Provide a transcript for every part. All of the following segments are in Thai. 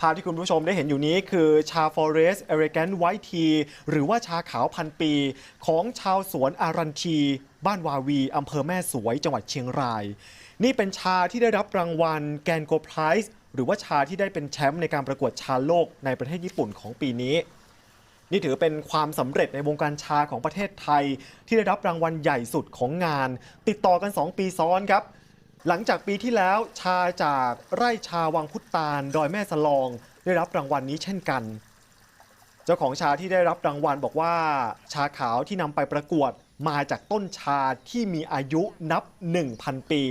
ภาพที่คุณผู้ชมได้เห็นอยู่นี้คือชาฟอเรสเอเรแกนไวท์ทีหรือว่าชาขาวพันปี ของชาวสวนอารันทีบ้านวาวีอำเภอแม่สวยจังหวัดเชียงราย นี่เป็นชาที่ได้รับรางวัลแกนโกไพรส์หรือว่าชาที่ได้เป็นแชมป์ในการประกวดชาโลกในประเทศญี่ปุ่นของปีนี้ นี่ถือเป็นความสำเร็จในวงการชาของประเทศไทย ที่ได้รับรางวัลใหญ่สุดของงาน ติดต่อกัน 2 ปีซ้อนครับ หลังจากปีที่แล้วชาจากไร่ชาวังพุตานดอยแม่สลองได้รับรางวัลนี้เช่นกัน เจ้าของชาที่ได้รับรางวัลบอกว่า ชาขาวที่นำไปประกวดมาจากต้นชาที่มีอายุนับ 1,000 ปี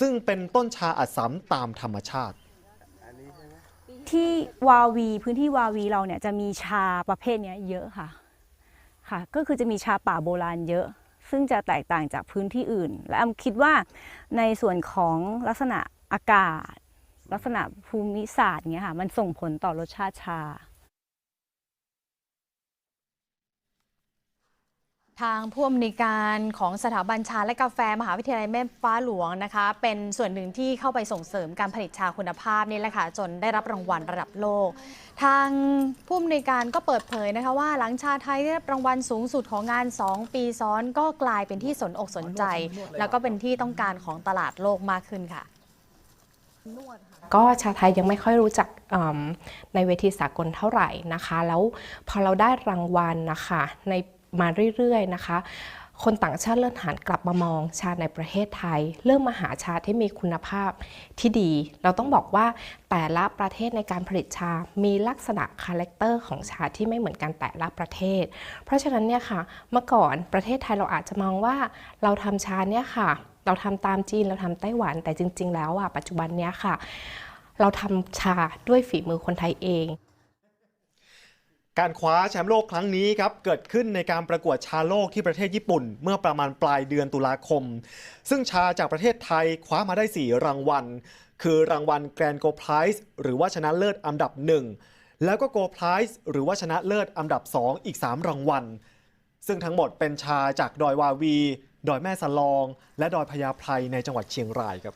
ซึ่งเป็นต้นชาอัดสำตามธรรมชาติ ที่วาวีพื้นที่วาวีเราเนี่ยจะมีชาประเภทเนี้ยเยอะค่ะค่ะ ก็คือจะมีชาป่าโบราณเยอะ ซึ่งจะแตกต่างจากพื้นที่อื่น และอำคิดว่าในส่วนของลักษณะอากาศ ลักษณะภูมิศาสตร์เงี้ยค่ะมันส่งผลต่อรสชาติชา ทางผู้อำนวยการของสถาบันชาและกาแฟมหาวิทยาลัยแม่ฟ้าหลวงนะคะ เป็นส่วนหนึ่งที่เข้าไปส่งเสริมการผลิตชาคุณภาพนี่แหละค่ะจนได้รับรางวัลระดับโลก ทางผู้อำนวยการก็เปิดเผยนะคะว่าหลังชาไทยได้รับรางวัลสูงสุดของงาน 2 ปีซ้อนก็กลายเป็นที่สนอกสนใจ แล้วก็เป็นที่ต้องการของตลาดโลกมากขึ้นค่ะก็ชาไทยยังไม่ค่อยรู้จักในเวทีสากลเท่าไหร่นะคะ แล้วพอเราได้รางวัลนะคะใน มาเรื่อยๆนะคะ คนต่างชาติเริ่มหันกลับมามองชาในประเทศไทย เริ่มมาหาชาที่มีคุณภาพที่ดี เราต้องบอกว่าแต่ละประเทศในการผลิตชา มีลักษณะคาแรคเตอร์ของชาที่ไม่เหมือนกันแต่ละประเทศ เพราะฉะนั้นเนี่ยค่ะ เมื่อก่อนประเทศไทยเราอาจจะมองว่าเราทำชาเนี่ยค่ะ เราทำตามจีนเราทำไต้หวัน แต่จริง ๆ แล้วอะปัจจุบันเนี้ยค่ะ เราทำชาด้วยฝีมือคนไทยเอง การคว้าแชมป์โลกครั้งนี้ครับเกิดขึ้นในการประกวดชาโลกที่ประเทศญี่ปุ่น เมื่อประมาณปลายเดือนตุลาคม ซึ่งชาจากประเทศไทยคว้ามาได้ 4 รางวัล คือรางวัลแกรนโกลไพรส์หรือว่าชนะเลิศอันดับ 1 แล้วก็โกลไพรส์หรือว่าชนะเลิศอันดับ 2 อีก 3 รางวัล ซึ่งทั้งหมดเป็นชาจากดอยวาวี ดอยแม่สลอง และดอยพญาไพรในจังหวัดเชียงรายครับ